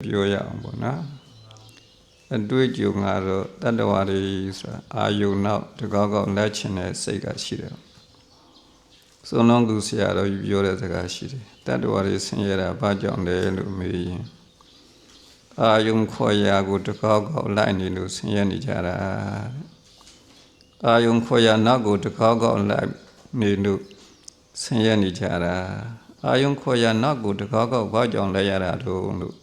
ပြောရအောင်ပေါ့နော်အတွေ့အကြုံကတော့တတ္တဝါတွေဆိုတာအာယုံနောက်တကောက်ကောက်လက်ချင်တဲ့စိတ်ကရှိတယ်စုံလုံးကူဆရာတော်ကြီးပြောတဲ့စကားရှိတယ်တတ္တဝါတွေဆင်းရဲတာဘာကြောင့်လဲလို့မေးရင်အာယုံခေါ်ရာကိုတကောက်ကောက်လိုက်နေလို့ဆင်းရဲနေကြတာအာယုံခေါ်ရာနောက်ကိုတကောက်ကောက်လိုက်နေလို့ဆင်းရဲနေကြတာအာယုံခေါ်ရာနောက်ကိုတကောက်ကောက်ဘာကြောင့်လဲရတာတော့လို့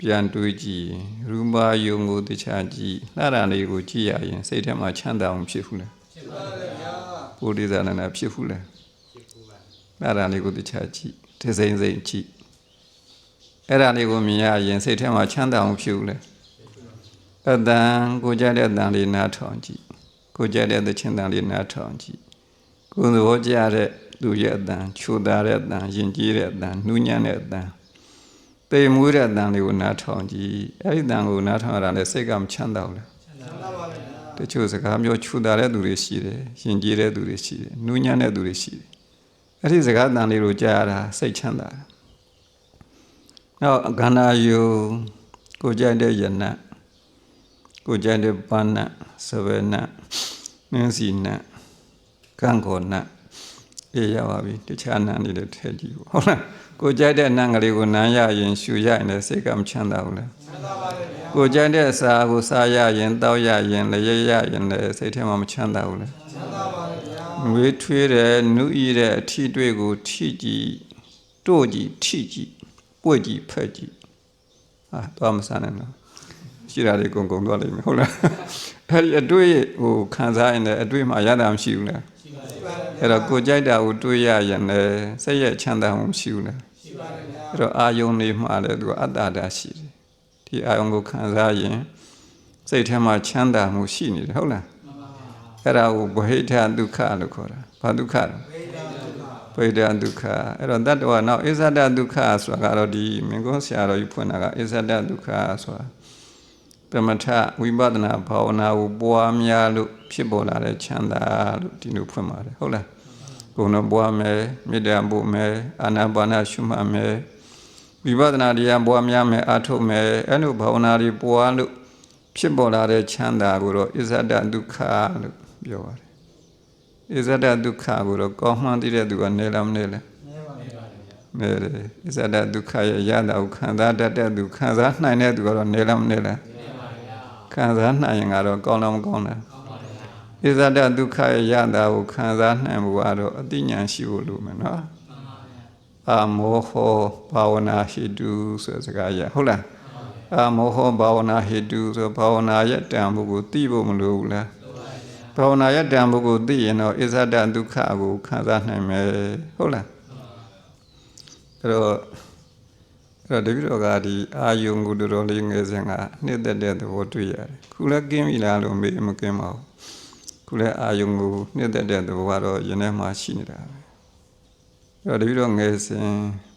ပြန်တွေးကြည့်ရူပါယုံကိုတခြားကြည့်လှတာလေးကိုကြည့်ရရင်စိတ်ထဲမှာချမ်းသာအောင်ဖြစ်ဘူးလားဖြစ်ပါတယ်ဗျာဘုရားဇာနနာဖြစ်ဘူးလားဖြစ်ဘူးပါလှတာလေးကိုတခြားကြည့်တစိမ့်စိမ့်ကြည့်အဲ့ဒါလေးကိုမြင်ရရင်စိတ်ထဲမှာချမ်းသာအောင်ဖြစ်ဘူးလားအတန်ကိုကြတဲ့အတန်လေးနားထောင်ကြည့်ကိုကြတဲ့သချင်းတန်လေးနားထောင်ကြည့်ကိုယ်သဘောကျတဲ့သူရဲ့အတန်ချိုတာတဲ့အတန်ယဉ်ကျေးတဲ့အတန်နှူးညံ့တဲ့အတန် ပေမွေးတဲ့အတန်လေးကိုနားထောင်ကြည့်အဲ့ဒီအတန်ကိုနားထောင်ရတာလည်းစိတ်ကမချမ်းသာဘူးလားချမ်းသာပါဗျာတချို့စကားမျိုးချိုတာတဲ့သူတွေရှိတယ်ယဉ်ကျေးတဲ့သူတွေရှိတယ်နှူးညံ့တဲ့သူတွေရှိတယ်အဲ့ဒီစကားအတန်လေးကိုကြားရတာစိတ်ချမ်းသာတယ်နောက်ခန္ဓာယူကိုကြိုက်တဲ့ယနတ်ကိုကြိုက်တဲ့ပါဏတ်စဝေနတ်နင်းစီနတ်ကံကောနတ်အေးရပါပြီတခြားနတ်တွေလည်းထည့်ကြည့်ဟုတ်လား ကိုကြိုက်တဲ့နတ်ကလေးကိုနမ်းရရင်ရှူရရင်လည်းစိတ်ကမချမ်းသာဘူးလားချမ်းသာပါတယ်ဗျာကိုကြိုက်တဲ့အစာကိုစားရရင်တောက်ရရင်လည်းရရရင်လည်းစိတ်ထဲမှာမချမ်းသာဘူးလားချမ်းသာပါတယ်ဗျာငွေထွေးတဲ့နုဤတဲ့အထီးတွေ့ကိုထိကြည့်တို့ကြည့်ထိကြည့်ပွက်ကြည့်ဖက်ကြည့်ဟာတော့မစားနဲ့နော်ရှိတာတွေကုန်ကုန်သွားလိမ့်မယ်ဟုတ်လားအဲ့ဒီအတွေ့ဟိုခံစားရင်လည်းအတွေ့မှာရတာမရှိဘူးလားရှိပါတယ်အဲ့တော့ကိုကြိုက်တာကိုတွေးရရင်လည်းစိတ်ရဲ့ချမ်းသာမှုမရှိဘူးလားရှိပါတယ်ဗျာ အဲ့တော့အာယုန်လေးမှာလည်းသူကအတ္တတာရှိတယ်ဒီအာယုန်ကိုခံစားရင်စိတ်ထဲမှာချမ်းသာမှုရှိနေတယ်ဟုတ်လားအဲ့ဒါကိုဘဟိတဒုက္ခလို့ခေါ်တာဘာဒုက္ခလဲဗေဒဒုက္ခအဲ့တော့တတ္တဝါနောက်အစ္ဆဒဒုက္ခဆိုတာကတော့ဒီမင်းကုန်းဆရာတော်ကြီးဖွင့်တာကအစ္ဆဒဒုက္ခဆိုတာပမထဝိပဿနာဘာဝနာကိုပွားများလို့ဖြစ်ပေါ်လာတဲ့ချမ်းသာလို့ဒီလိုဖွင့်ပါတယ်ဟုတ်လားကိုယ် တော်ပွားမယ်မေတ္တာပို့မယ်အာနာပါနရှုမှတ်မယ်ဝိပဿနာတရားပွားများမယ်အာထုတ်မယ်အဲ့လိုဘာဝနာတွေပွားလို့ဖြစ်ပေါ်လာတဲ့ချမ်းသာကိုတော့အစ္ဆဒဒုက္ခလို့ပြောပါတယ်အစ္ဆဒဒုက္ခကိုတော့ကောင်းမှန်းသိတဲ့သူကနေလားမနေလဲနေတယ်အစ္ဆဒဒုက္ခရဲ့ရတာကိုခံစားတတ်တဲ့သူခံစားနိုင်တဲ့သူကတော့နေလားမနေလဲခံစားနိုင်ရင်ကတော့ကောင်းလားမကောင်းလား ဣဇဒဒုက္ခရဲ့ရတာကိုခံစားနိုင်မှုကတော့အတိညာရှိဖို့လိုမယ်နော်အာမောဟောဘာဝနာဟိတုဆိုတဲ့စကားရဟုတ်လားအာမောဟောဘာဝနာဟိတုဆိုဘာဝနာရဲ့တန်ဖို့ကိုသိဖို့မလိုဘူးလားဘာဝနာရဲ့တန်ဖို့ကိုသိရင်တော့ဣဇဒဒုက္ခကိုခံစားနိုင်မယ်ဟုတ်လားအဲ့တော့အဲ့တော့တပိတော့ကဒီအာယုံကိုတော်တော်လေးငယ်စဉ်ကနှစ်သက်တဲ့သဘောတွေ့ရတယ်ခုလည်းကင်းပြီလားလို့မေးမကင်းပါဘူး ခုလည်းအာယုံကိုနှစ်သက်တဲ့သဘောကတော့ယနေ့မှရှိနေတာပဲအဲ့တော့တပိတော့ငယ်စဉ်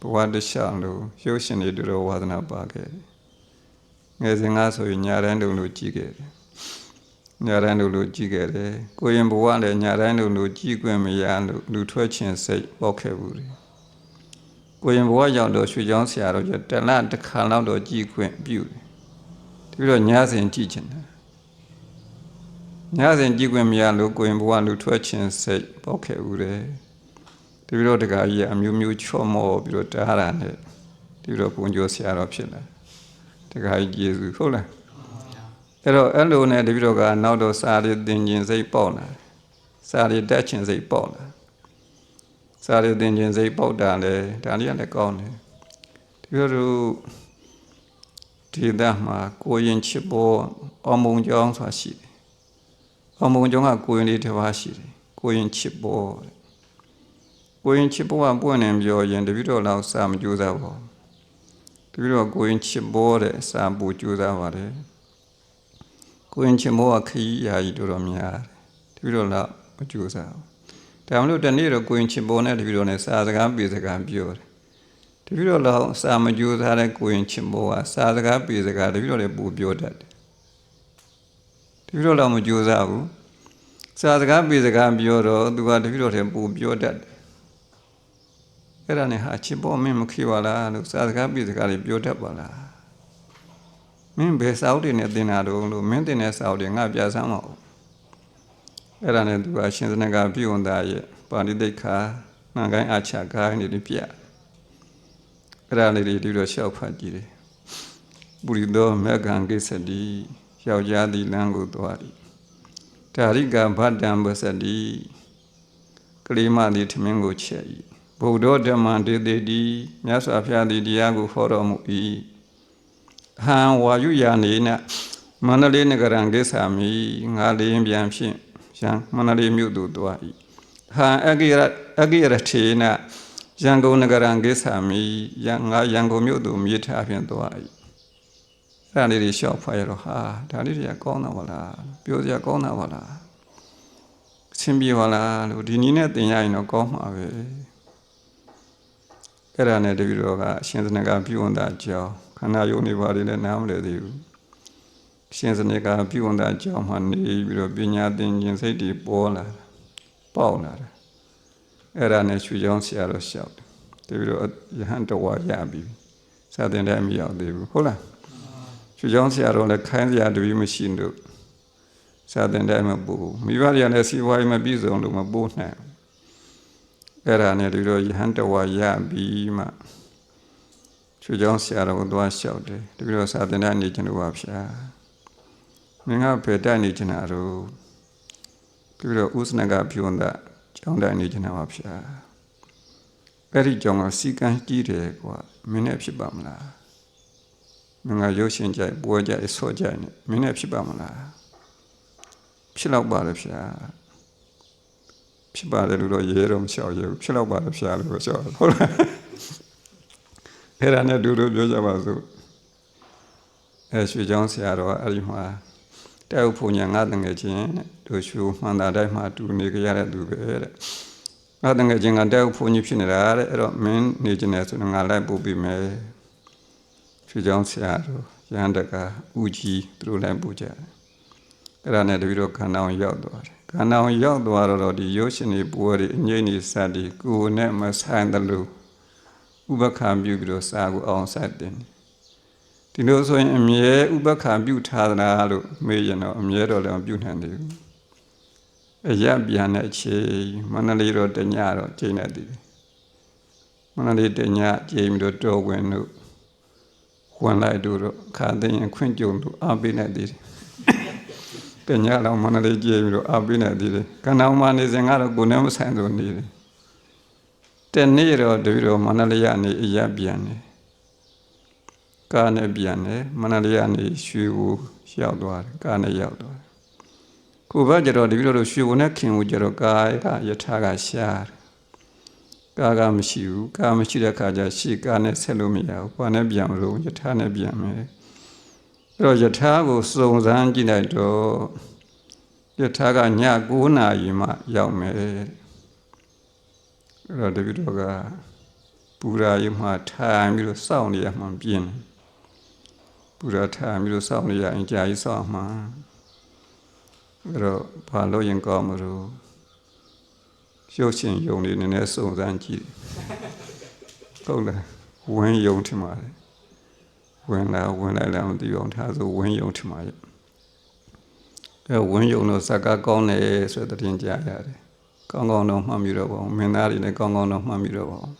ဘဝတခြားလို့ရုပ်ရှင်တွေတော်တော်ဝါသနာပါခဲ့တယ်ငယ်စဉ်ကဆိုရင်ညာတိုင်းတုံလို့ကြည်ခဲ့တယ်ညာတိုင်းတို့လိုကြည်ခဲ့တယ်ကိုရင်ဘဝလည်းညာတိုင်းတို့လိုကြည်ခွင့်မရလို့လူထွက်ခြင်းစိတ်ပေါက်ခဲ့ဘူးတယ်ကိုရင်ဘဝရောက်တော့ရွှေချောင်းဆရာတော်ကျတလတစ်ခါလောက်တော့ကြည်ခွင့်ပြုတယ်ပြီးတော့ညစဉ်ကြည်ချင်တယ် ညစဉ်ကြည်ခွင့်မရလို့ကိုရင်ဘဝလူထွက်ခြင်းစိတ်ပေါက်ခဲ့ဦးတယ်ဒီပြီးတော့တခါကြီးအမျိုးမျိုးချော့မော့ပြီးတော့တားတာနဲ့ဒီပြီးတော့ပုံကျော်ဆရာတော်ဖြစ်လာတခါကြီးယေရှုဟုတ်လားအဲ့တော့အဲ့လိုနဲ့တပြီးတော့ကနောက်တော့စာရည်သင်ခြင်းစိတ်ပေါက်လာစာရည်တက်ခြင်းစိတ်ပေါက်လာစာရည်သင်ခြင်းစိတ်ပေါက်တာလေဒါလေးကလည်းကောင်းတယ်ဒီလိုဒီသားမှာကိုရင်ချစ်ပေါ်အမုံကြောင်းဆိုတာရှိတယ် အမုံကြောင်းကကိုရင်လေးတစ်ပါးရှိတယ်ကိုရင်ချစ်ပေါ်ကိုရင်ချစ်ပေါ်ကပွင့်နေပြောရင်တပိတော့လောက်စာမကြိုးစားပါတပိတော့ကိုရင်ချစ်ပေါ်တဲ့စာပူကြိုးစားပါတယ်ကိုရင်ချစ်ပေါ်ကခီးရာကြီးတော်တော်များတယ်တပိတော့လောက်မကြိုးစားဘူးဒါမလို့တနေ့တော့ကိုရင်ချစ်ပေါ်နဲ့တပည့်တော်နဲ့စာစကားပြေစကားပြောတယ်တပည့်တော်လောက်စာမကြိုးစားတဲ့ကိုရင်ချစ်ပေါ်ကစာစကားပြေစကားတပည့်တော်လည်းပူပြောတတ်တယ် တပည့်တော်လောက်မကြိုးစားဘူးစာစကားပြေစကားပြောတော့သူကတပည့်တော်လည်းပူပြောတတ်တယ်အဲ့ဒါနဲ့ဟာချစ်ပေါ်မင်းမခေပါလားလို့စာစကားပြေစကားတွေပြောတတ်ပါလားမင်းဘယ်စာအုပ်တွေနဲ့သင်တာတော့လို့မင်းသင်တဲ့စာအုပ်တွေငါပြဆန်းမအောင်အဲ့ဒါနဲ့သူကရှင်သနကပြုံသားရဲ့ပါဠိတိတ်ခါမှန်ကိုင်းအချာခိုင်းနေတယ်ပြအဲ့ဒါလေးတွေဒီလိုလျှောက်ဖတ်ကြည့်တယ်ပုရိသောမေကံကိစ္စတိ ယောက်ျားသည်လမ်းကိုသွား၏ဒါရိကဗတ္တံပစတိကလေးမသည်ထမင်းကိုချက်၏ဗုဒ္ဓဓမ္မဒေတိတိမြတ်စွာဘုရားသည်တရားကိုဟောတော်မူ၏ဟံဝါယုယာနေနမန္တလေးနဂရံကိစ္ဆာမိငါလေးရင်ပြန်ဖြင့်ရန်မန္တလေးမြို့သို့သွား၏ဟံအဂိရအဂိရထေနရန်ကုန်နဂရံကိစ္ဆာမိရန်ငါရန်ကုန်မြို့သို့မြေထားဖြင့်သွား၏ အဲ့ဒါလေးတွေရှောက်ဖတ်ရတော့ဟာဒါလေးတွေကကောင်းတာပါလားပြောစရာကောင်းတာပါလားအချင်းပြေပါလားလို့ဒီနည်းနဲ့သင်ရရင်တော့ကောင်းမှာပဲအဲ့ဒါနဲ့တပည့်တော်ကအရှင်သနကပြုဝန်တာကြောင်းခန္ဓာယုံနေပါလေလည်းနားမလည်သေးဘူးရှင်စနေကပြုဝန်တာကြောင်းမှနေပြီးတော့ပညာသင်ခြင်းစိတ်တွေပေါ်လာတာပေါက်လာတာအဲ့ဒါနဲ့ရွှေချောင်းဆရာတော်လျှောက်တယ်တပည့်တော်ယဟန်တော်ဝါရပြီစာသင်တဲ့မရောက်သေးဘူးဟုတ်လား ရွှေချောင်းဆရာတော်လည်းခိုင်းစရာတပည့်မရှိလို့စာသင်တဲ့မပို့မိဘတွေကလည်းစီဝါရေးမပြည့်စုံလို့မပို့နိုင်အဲ့ဒါနဲ့တပည့်တော်ယဟန်တော်ဝါရပြီးမှချွေချောင်းဆရာတော်ကိုသွားလျှောက်တယ်တပည့်တော်စာသင်တဲ့နေကျွန်တော်ပါဗျာမင်းကဖယ်တိုက်နေချင်တာတော့တပည့်တော်ဥစနကပြုံးတာကျောင်းတိုက်နေချင်တာပါဗျာအဲ့ဒီကျောင်းကစီကံကြီးတယ်ကွာမင်းနဲ့ဖြစ်ပါမလား မင်းကရုပ်ရှင်ကြိုက်ပွဲကြိုက်ဆော့ကြိုက်နေမင်းနဲ့ဖြစ်ပါမလားဖြစ်တော့ပါလေဗျာဖြစ်ပါတယ်လို့တော့ရဲတော့မလျှောက်ရဘူးဖြစ်တော့ပါလေဗျာလို့ပြောဟုတ်လားအဲ့ဒါနဲ့ဒူဒူပြောကြပါစို့အဲရွှေချောင်းဆရာတော်အဲ့ဒီမှာတဲ့ဥဖို့ညာငါတငယ်ချင်းတို့ရွှေမှန်တာတိုင်းမှာတူနေကြရတဲ့သူပဲတဲ့ငါတငယ်ချင်းကတဲ့ဥဖို့ကြီးဖြစ်နေတာတဲ့အဲ့တော့မင်းနေကျင်တယ်ဆိုတော့ငါလိုက်ပို့ပြီးမယ် ရွှေချောင်းဆရာတော်ရဟန်းတကဦးကြီးသူတို့လိုက်ပို့ကြတယ်အဲ့ဒါနဲ့တပည့်တော်ခန္ဓာအောင်ရောက်သွားတယ်ခန္ဓာအောင်ရောက်သွားတော့ဒီရုပ်ရှင်တွေပွဲတွေအငိမ့်နေစသည်ကိုယ်နဲ့မဆိုင်တယ်လို့ဥပက္ခပြုပြီးတော့စာကိုအောင်ဆက်တင်ဒီလိုဆိုရင်အမြဲဥပက္ခပြုထားသလားလို့မေးရင်တော့အမြဲတော့လည်းမပြုနိုင်သေးဘူးအရပြန်တဲ့အချိန်မန္တလေးတော့တညတော့ကျိနေတည်မန္တလေးတညကျိပြီးတော့တော်ဝင်တို့ ဝင်လိုက်တို့တော့ခါသိရင်ခွင့်ကြုံတို့အားပေးနေသေးတယ်တညတော့မန္တလေးကျိပြီးတော့အားပေးနေသေးတယ်ကဏ္ဍမှာနေစဉ်ကတော့ကိုယ်နဲ့မဆိုင်ဆိုနေတယ်တနေ့တော့တပည့်တော်မန္တလေးကနေအရပြန်တယ်ကားနဲ့ပြန်တယ်မန္တလေးကနေရွှေကိုရောက်သွားတယ်ကားနဲ့ရောက်သွားတယ်ခုဘကျတော့တပည့်တော်တို့ရွှေကိုနဲ့ခင်ကိုကျတော့ကားကယထာကရှားတယ် ကားကမရှိဘူးကားမရှိတဲ့ခါကျရှေ့ကားနဲ့ဆက်လို့မရဘူးဘာနဲ့ပြန်မလို့ယထာနဲ့ပြန်မယ်အဲ့တော့ယထာကိုစုံစမ်းကြည့်လိုက်တော့ယထာကည9နာရီမှရောက်မယ်အဲ့တော့တပည့်တော်ကပူရာယမှထိုင်ပြီးတော့စောင့်နေရမှပြင်းပူရာထိုင်ပြီးတော့စောင့်နေရရင်ကြာကြီးစောင့်မှအဲ့တော့ဘာလို့ရင်ကောင်းမလို့ ရုပ်ရှင်ယုံနေနည်းနည်းစုံစမ်းကြည့်ဟုတ်လားဝင်းယုံထင်ပါတယ်ဝင်လာဝင်လိုက်လာမသိအောင်ထားဆိုဝင်းယုံထင်ပါရဲ့အဲဝင်းယုံတော့ဇက်ကကောင်းတယ်ဆိုတဲ့တင်ကြားရတယ်ကောင်းကောင်းတော့မှတ်မိတော့ပါအောင်မင်းသားတွေလည်းကောင်းကောင်းတော့မှတ်မိတော့ပါအောင်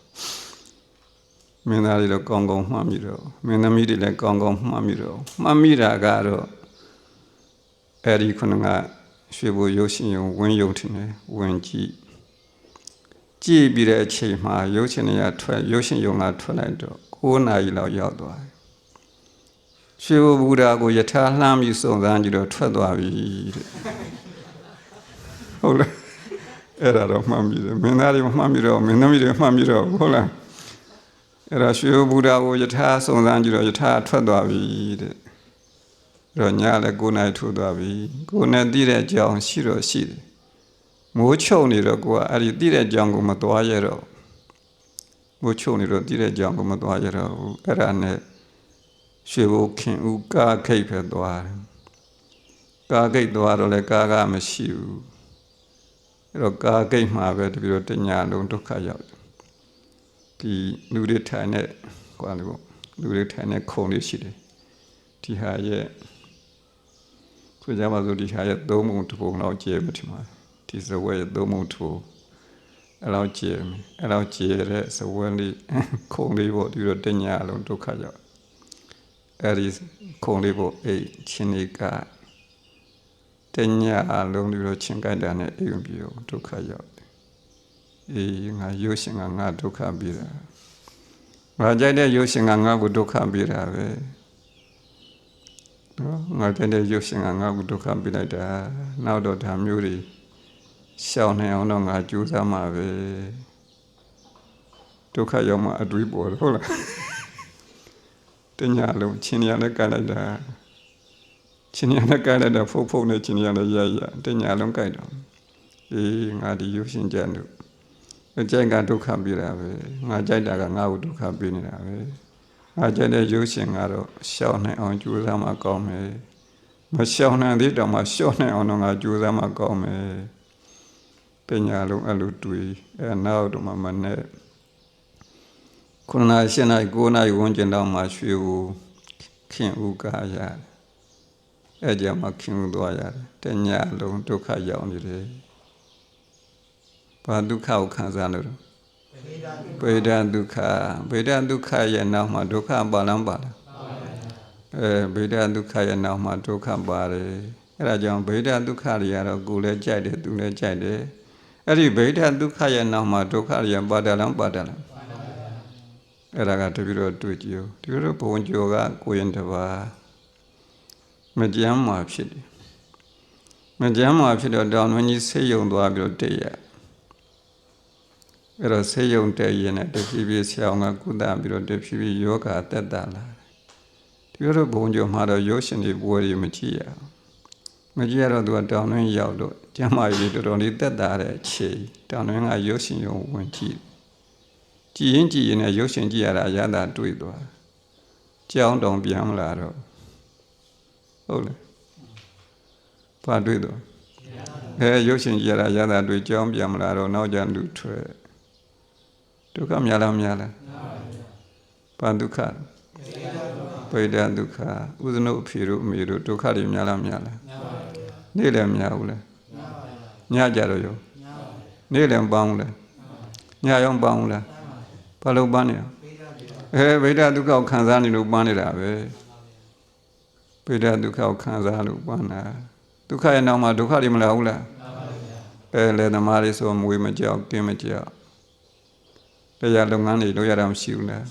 မင်းသားတွေလည်းကောင်းကောင်းမှတ်မိတော့မင်းသမီးတွေလည်းကောင်းကောင်းမှတ်မိတော့မှတ်မိတာကတော့အဲဒီခုနကရွှေဘိုရုပ်ရှင်ယုံဝင်းယုံထင်တယ်ဝင်ကြည့် ကြည့်ပြီးတဲ့အချိန်မှာရုပ်ရှင်တွေကထွက်ရုပ်ရှင်ယုံကထွက်လိုက်တော့9နာရီလောက်ရောက်သွားတယ်ရွှေဘိုဘူတာကိုယထာလှမ်းပြီးစုံစမ်းကြည့်တော့ထွက်သွားပြီတဲ့ဟုတ်လားအဲ့ဒါတော့မှတ်မိတယ်မင်းသားတွေမှတ်မိတော့မင်းသမီးတွေမှတ်မိတော့ဟုတ်လားအဲ့ဒါရွှေဘုရားကိုယထာစုံစမ်းကြည့်တော့ယထာထွက်သွားပြီတဲ့အဲ့တော့ညလည်းကိုယ်နိုင်ထိုးသွားပြီကိုယ်နဲ့တည်တဲ့အကြောင်းရှိတော့ရှိတယ် မိုးချုံနေတော့ကိုကအဲ့ဒီတည်တဲ့အကြောင်းကိုမသွားရတော့မိုးချုံနေတော့တည်တဲ့အကြောင်းကိုမသွားရတော့ဘူးအဲ့ဒါနဲ့ရွှေဘုခင်ဦးကာခိတ်ပဲသွားတယ်ကာခိတ်သွားတော့လည်းကာကမရှိဘူးအဲ့တော့ကာကိတ်မှာပဲတပြီးတော့တညာလုံးဒုက္ခရောက်တယ်ဒီလူတွေထိုင်တဲ့ကွာလေပေါ့လူတွေထိုင်တဲ့ခုံလေးရှိတယ်ဒီဟာရဲ့ဆိုကြပါစို့ဒီဟာရဲ့သုံးပုံတစ်ပုံလောက်ကျဲမထင်ပါဘူး ဒီစဝဲရဲ့သုံးပုံတစ်ပုံအဲ့လောက်ကျဲမယ်အဲ့လောက်ကျဲတဲ့စဝဲလေးခုံလေးပေါ့ဒီတော့တညာလုံးဒုက္ခရောက်အဲ့ဒီခုံလေးပေါ့အဲ့ချင်းလေးကတညာလုံးဒီတော့ချင်းကြိုက်တာနဲ့အိမ်ပြေဒုက္ခရောက်အေးငါရုပ်ရှင်ကငါဒုက္ခပြီးတာငါကြိုက်တဲ့ရုပ်ရှင်ကငါ့ကိုဒုက္ခပြီးတာပဲနော်ငါကြိုက်တဲ့ရုပ်ရှင်ကငါ့ကိုဒုက္ခပြီးလိုက်တာနောက်တော့ဒါမျိုးတွေ ရှောင်နေအောင်တော့ငါကြိုးစားမှာပဲဒုက္ခရောက်မှအတွေးပေါ်တယ်ဟုတ်လားတညာလုံးချင်းရနဲ့ကြိုက်လိုက်တာချင်းရနဲ့ကြိုက်လိုက်တာဖုတ်ဖုတ်နဲ့ချင်းရနဲ့ရရတညာလုံးကြိုက်တော့အေးငါဒီရုပ်ရှင်ကြံတို့အကြိုက်ကဒုက္ခပြီးတာပဲငါကြိုက်တာကငါ့ကိုဒုက္ခပြီးနေတာပဲငါကြိုက်တဲ့ရုပ်ရှင်ကတော့ရှောင်နိုင်အောင်ကြိုးစားမှကောင်းမယ်မရှောင်နိုင်သေးတော့မှရှော့နိုင်အောင်တော့ငါကြိုးစားမှကောင်းမယ် ပညာလုံးအဲ့လိုတွေ့အဲနောက်တော့မှမနဲ့ခုနကရှင်းနိုင်9နိုင်ဝန်းကျင်တော့မှရွှေကိုခင်ဥကားရတယ်အဲ့ကြမှာခင်ဥသွားရတယ်တညလုံးဒုက္ခရောက်နေတယ်ဘာဒုက္ခကိုခံစားလို့လဲဗေဒဒုက္ခဗေဒဒုက္ခရဲ့နောက်မှာဒုက္ခပါလမ်းပါလားအဲဗေဒဒုက္ခရဲ့နောက်မှာဒုက္ခပါတယ်အဲ့ဒါကြောင့်ဗေဒဒုက္ခတွေကတော့ကိုယ်လည်းကြိုက်တယ်သူလည်းကြိုက်တယ် အဲ့ဒီဗေဒဒုက္ခရဲ့နောက်မှာဒုက္ခတွေပါဒလမ်းပါဒလမ်းအဲ့ဒါကတပြည့်တော့တွေ့ကြည့်တပြည့်တော့ဘုံကျော်ကကိုရင်တပါမကြမ်းမှာဖြစ်တယ်မကြမ်းမှာဖြစ်တော့တောင်တွင်းကြီးဆေးရုံသွားပြီးတော့တည့်ရအဲ့တော့ဆေးရုံတည့်ရင်လည်းတဖြည်းဖြည်းဆရာအောင်ကကုသပြီးတော့တဖြည်းဖြည်းယောဂတက်တာလာဒီလိုဘုံကျော်မှာတော့ရုပ်ရှင်တွေပွဲတွေမကြည့်ရအောင် မကြည့်ရတော့သူကတောင်တွင်းရောက်တော့ကျမ်းမာရေးတော်တော်လေးတက်တာတဲ့အချိန်တောင်တွင်းကရုပ်ရှင်ရုံဝင်ကြည့်ကြည်ရင်ကြည်ရင်လည်းရုပ်ရှင်ကြည့်ရတာအရသာတွေ့သွားကြောင်းတောင်ပြန်မလာတော့ဟုတ်လားဘာတွေ့တော့အဲရုပ်ရှင်ကြည့်ရတာအရသာတွေ့ကြောင်းပြန်မလာတော့နောက်ကျလူထွက်ဒုက္ခများလားများလားဘာဒုက္ခဗေဒဒုက္ခဥဒနုအဖေတို့အမေတို့ဒုက္ခတွေများလားများလား နေ့လည်းများဘူးလားညကြတော့ရောနေ့လည်းပေါင်းဘူးလားညရောပေါင်းဘူးလားဘာလို့ပန်းနေလဲအဲဗေဒဒုက္ခကိုခံစားနေလို့ပန်းနေတာပဲဗေဒဒုက္ခကိုခံစားလို့ပန်းတာဒုက္ခရဲ့နောက်မှာဒုက္ခတွေမလာဘူးလားအဲလေသမားလေးဆိုမွေးမကြောက်တင်းမကြောက်တရားလုပ်ငန်းတွေလုပ်ရတာမရှိဘူးလား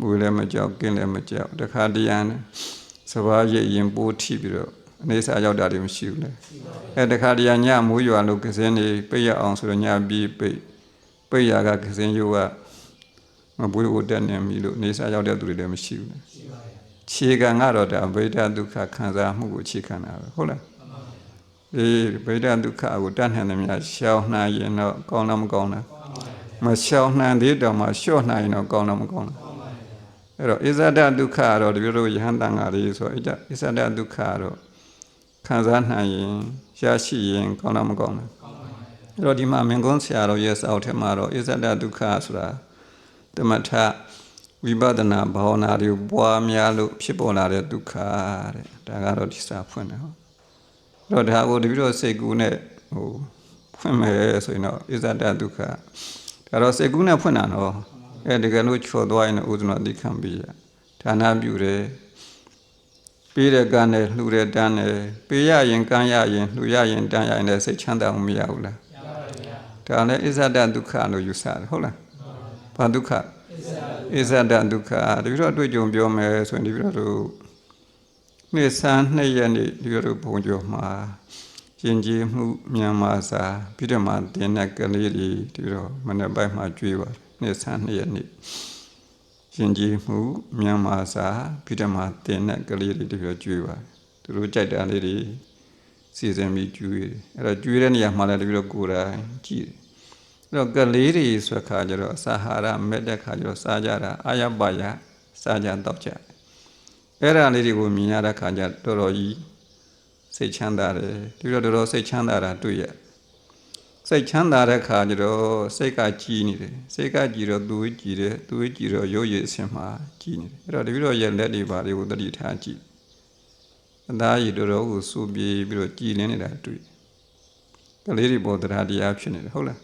မွေးလည်းမကြောက်ကင်းလည်းမကြောက်တခါတရံစဘာရိပ်ရင်ပိုးထိပြီးတော့ အနေစာရောက်တာတွေမရှိဘူးလေအဲတခါတရံညမိုးရွာလို့ကစင်းနေပိတ်ရအောင်ဆိုတော့ညပြီးပိတ်ပိတ်ရကကစင်းရိုးကမဘွေးကိုတက်နေပြီလို့အနေစာရောက်တဲ့သူတွေလည်းမရှိဘူးလေခြေကံကတော့ဒါဗေဒဒုက္ခခံစားမှုကိုခြေခံတာပဲဟုတ်လားအေးဗေဒဒုက္ခကိုတတ်နိုင်တယ်များရှောင်နှံရင်တော့ကောင်းလားမကောင်းလားမရှောင်နှံသေးတော့မှလျှော့နိုင်ရင်တော့ကောင်းလားမကောင်းလားအဲ့တော့ဣဇဒဒုက္ခကတော့ဒီလိုယဟန်တန်ဃာတွေဆိုဣဇဒဒုက္ခကတော့ ခံစားနိုင်ရင်ရရှိရင်ကောင်းလားမကောင်းလားအဲ့တော့ဒီမှာမင်္ဂုံဆရာတော်ရဲ့စာအုပ်ထဲမှာတော့ဣဇဒဒုက္ခဆိုတာတမထဝိပဿနာဘာဝနာတွေပွားများလို့ဖြစ်ပေါ်လာတဲ့ဒုက္ခတဲ့ဒါကတော့ဒီစာဖွင့်တယ်ဟောအဲ့တော့ဒါကိုတပည့်တော်စိတ်ကူးနဲ့ဟိုဖွင့်မယ်ဆိုရင်တော့ဣဇဒဒုက္ခဒါတော့စိတ်ကူးနဲ့ဖွင့်တာတော့အဲတကယ်လို့ချော်သွားရင်ဥဒ္ဒနာတိခံပြီးရဌာနပြုတယ် ပေးတဲ့ကံနဲ့လှူတဲ့တန်းနဲ့ပေးရရင်ကံရရင်လှူရရင်တန်းရရင်လည်းစိတ်ချမ်းသာမှုမရဘူးလားရပါဘူးဗျာဒါလည်းဣဇဒဒုက္ခလို့ယူဆတယ်ဟုတ်လားဘာဒုက္ခဣဇဒဒုက္ခဒီလိုအတွေ့အကြုံပြောမယ်ဆိုရင်ဒီလိုတို့နေ့ဆန်းနှစ်ရက်နေ့ဒီလိုဘုံကျော်မှာရင်ကြီးမှုမြန်မာစာပြီးတော့မှတင်းတဲ့ကလေးတွေဒီတော့မနေ့ပိုင်းမှာကြွေးပါတယ်နေ့ဆန်းနှစ်ရက်နေ့ ရင်ကြီးမှုမြန်မာစာပြီးတော့မှတင်းတဲ့ကလေးတွေဒီတော့ကြွေးပါတယ်သူတို့ကြိုက်တာလေးတွေစီစဉ်ပြီးကြွေးတယ်အဲ့တော့ကြွေးတဲ့နေရာမှာလည်းဒီလိုကိုယ်တိုင်ကြည့်တယ်အဲ့တော့ကလေးတွေဆိုခါကျတော့စာဟာရမဲ့တဲ့ခါကျတော့စားကြတာအာရပါယစားကြတော့ကြအဲ့ဒါလေးတွေကိုမြင်ရတဲ့ခါကျတော်တော်ကြီးစိတ်ချမ်းသာတယ်ဒီတော့တော်တော်စိတ်ချမ်းသာတာတွေ့ရ စိတ်ချမ်းသာတဲ့ခါကျတော့စိတ်ကကြည်နေတယ်စိတ်ကကြည်တော့သူကြည်တယ်သူကြည်တော့ရုပ်ရည်အစင်မှာကြည်နေတယ်အဲ့တော့တပည့်တော်ရဲ့လက်တွေပါတွေကိုတတိထားကြည့် အသားရည်တော်တော်ကိုစူပြေးပြီးတော့ကြည်လင်းနေတာတွေ့ကလေးတွေပေါ်တရားတရားဖြစ်နေတယ်ဟုတ်လား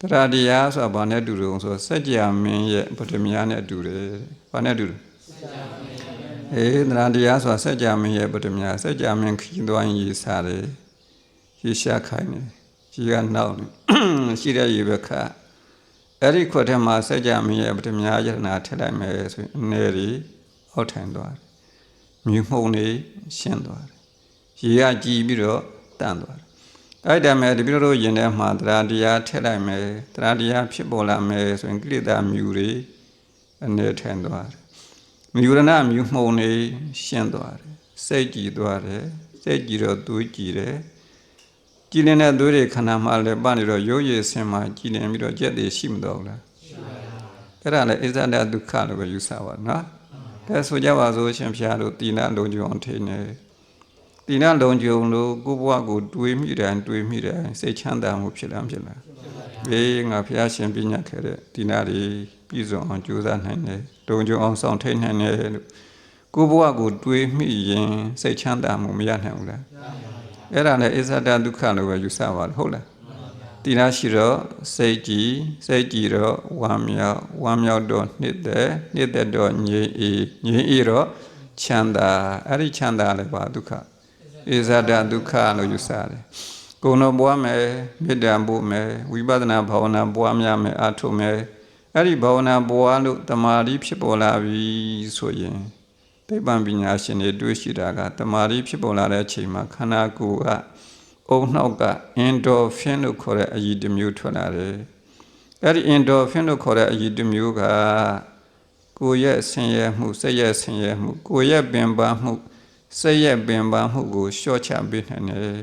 တရားတရားဆိုတာဘာနဲ့တူတယ်ဆိုတော့စัจ जा မင်းရဲ့ပထမယာနဲ့တူတယ်ဘာနဲ့တူတယ်အေးတရားတရားဆိုတာစัจ जा မင်းရဲ့ပထမယာစัจ जा မင်းခီးသွားရင်ရေးစားတယ်ရေးရှာခိုင်းတယ် ကြီးကနောက်နေရှိတဲ့ရေဘက်ခါအဲ့ဒီခွက်ထဲမှာစัจ जा မင်းရဲ့ပထမယာယတနာထည့်လိုက်မယ်ဆိုရင်အနေရီအောက်ထိုင်သွားတယ်မြူမှုန်နေရှင်းသွားတယ်ရေကကြည်ပြီးတော့တန့်သွားတယ်အဲ့ဒါမဲ့တပိတို့ယင်ထဲမှာတရားတရားထည့်လိုက်မယ်တရားတရားဖြစ်ပေါ်လာမယ်ဆိုရင်ကိလေသာမြူတွေအနေထင်သွားတယ်မြူရဏမြူမှုန်နေရှင်းသွားတယ်စိတ်ကြည်သွားတယ်စိတ်ကြည်တော့သွေးကြည်တယ် ကြည်လင်တဲ့သွေးတွေခန္ဓာမှာလည်းပနေတော့ရုပ်ရည်ဆင်းမှာကြည်လင်ပြီးတော့ကြက်တွေရှိမတော့ဘူးလားအဲ့ဒါလည်းအစ္ဆဒဒုက္ခလို့ပဲယူဆပါနော်ကဲဆိုကြပါစို့ရှင်ဖျားတို့တိနာလုံးကြုံအောင်ထိနေတိနာလုံးကြုံလို့ကိုယ့်ဘဝကိုတွေးမိတယ်တွေးမိတယ်စိတ်ချမ်းသာမှုဖြစ်လာဖြစ်လာဘေးငါဖျားရှင်ပြညတ်ခဲ့တဲ့တိနာတွေပြည့်စုံအောင်ကြိုးစားနိုင်တယ်လုံးကြုံအောင်ဆောင်ထိန်နိုင်တယ်လို့ကိုယ့်ဘဝကိုတွေးမိရင်စိတ်ချမ်းသာမှုမရနိုင်ဘူးလား အဲ့ဒါနဲ့အစ္ဆဒဒုက္ခလို့ပဲယူဆပါတယ်ဟုတ်လားတိနာရှိတော့စိတ်ကြည်စိတ်ကြည်တော့ဝမ်းမြောက်ဝမ်းမြောက်တော့နှစ်သက်နှစ်သက်တော့ငြိမ်အေးငြိမ်အေးတော့ချမ်းသာအဲ့ဒီချမ်းသာလည်းပါဒုက္ခဧဇဒဒုက္ခလို့ယူဆတယ်ကိုယ်တော်ပွားမယ်မေတ္တာပို့မယ်ဝိပဿနာဘာဝနာပွားများမယ်အထုမယ်အဲ့ဒီဘာဝနာပွားလို့တမာတိဖြစ်ပေါ်လာပြီဆိုရင် သိပ္ပံပညာရှင်တွေတွေးရှိတာကတမာတိဖြစ်ပေါ်လာတဲ့အချိန်မှာခန္ဓာကိုယ်ကအုံနှောက်ကအင်ဒိုဖင်လို့ခေါ်တဲ့အရည်တစ်မျိုးထွက်လာတယ်။အဲ့ဒီအင်ဒိုဖင်လို့ခေါ်တဲ့အရည်တစ်မျိုးကကိုယ်ရဲ့ဆင်းရဲမှုစိတ်ရဲ့ဆင်းရဲမှုကိုယ်ရဲ့ပင်ပန်းမှုစိတ်ရဲ့ပင်ပန်းမှုကိုလျှော့ချပေးနိုင်တယ်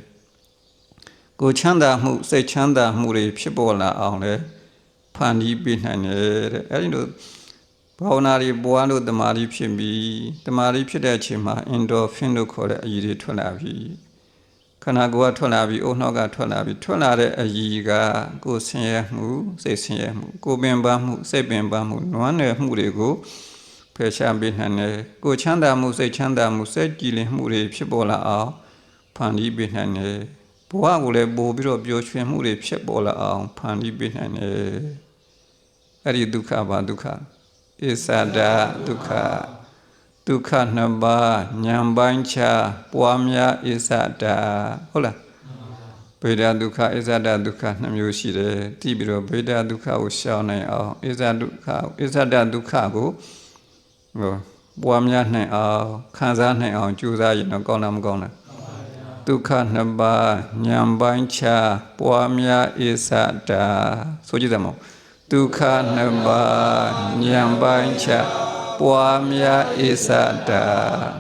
။ကိုယ်ချမ်းသာမှုစိတ်ချမ်းသာမှုတွေဖြစ်ပေါ်လာအောင်လဲဖန်တီးပေးနိုင်တယ်တဲ့။အဲ့ဒီလို ဘာဝနာတွေပွားလို့တမာတိဖြစ်ပြီးတမာတိဖြစ်တဲ့အချိန်မှာအင်ဒိုဖင်လို့ခေါ်တဲ့အရည်တွေထွက်လာပြီခန္ဓာကိုယ်ကထွက်လာပြီးအုံနှောက်ကထွက်လာပြီးထွက်လာတဲ့အရည်ကကိုယ်ဆင်းရဲမှုစိတ်ဆင်းရဲမှုကိုယ်ပင်ပန်းမှုစိတ်ပင်ပန်းမှုနွမ်းနယ်မှုတွေကိုဖယ်ရှားပေးနိုင်တယ်ကိုယ်ချမ်းသာမှုစိတ်ချမ်းသာမှုစိတ်ကြည်လင်မှုတွေဖြစ်ပေါ်လာအောင်ဖန်တီးပေးနိုင်တယ်ဘဝကိုလည်းပို့ပြီးတော့ပျော်ရွှင်မှုတွေဖြစ်ပေါ်လာအောင်ဖန်တီးပေးနိုင်တယ်အဲ့ဒီဒုက္ခဘာဒုက္ခ ဣစ္ဆဒဒုက္ခဒုက္ခနှစ်ပါးဉာဏ်ပိုင်းခြားပွားများဣစ္ဆဒဟုတ်လားဗေဒဒုက္ခဣစ္ဆဒဒုက္ခနှစ်မျိုးရှိတယ်တည်ပြီးတော့ဗေဒဒုက္ခကိုရှောင်နိုင်အောင်ဣစ္ဆဒုက္ခဣစ္ဆဒဒုက္ခကိုဟိုပွားများနိုင်အောင်ခံစားနိုင်အောင်ကြိုးစားရင်တော့ကောင်းလားမကောင်းလားဒုက္ခနှစ်ပါးဉာဏ်ပိုင်းခြားပွားများဣစ္ဆဒဆိုကြည့်တယ်မဟုတ် ဒုက္ခနှစ်ပါးဉာဏ်ပိုင်းခြားပွားများဣစ္ဆဒ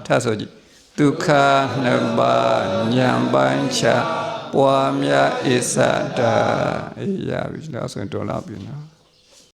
ထပ်ဆိုကြည့်ဒုက္ခနှစ်ပါးဉာဏ်ပိုင်းခြားပွားများဣစ္ဆဒအေးရပြီလားဆိုရင်တော်လာပြီနော်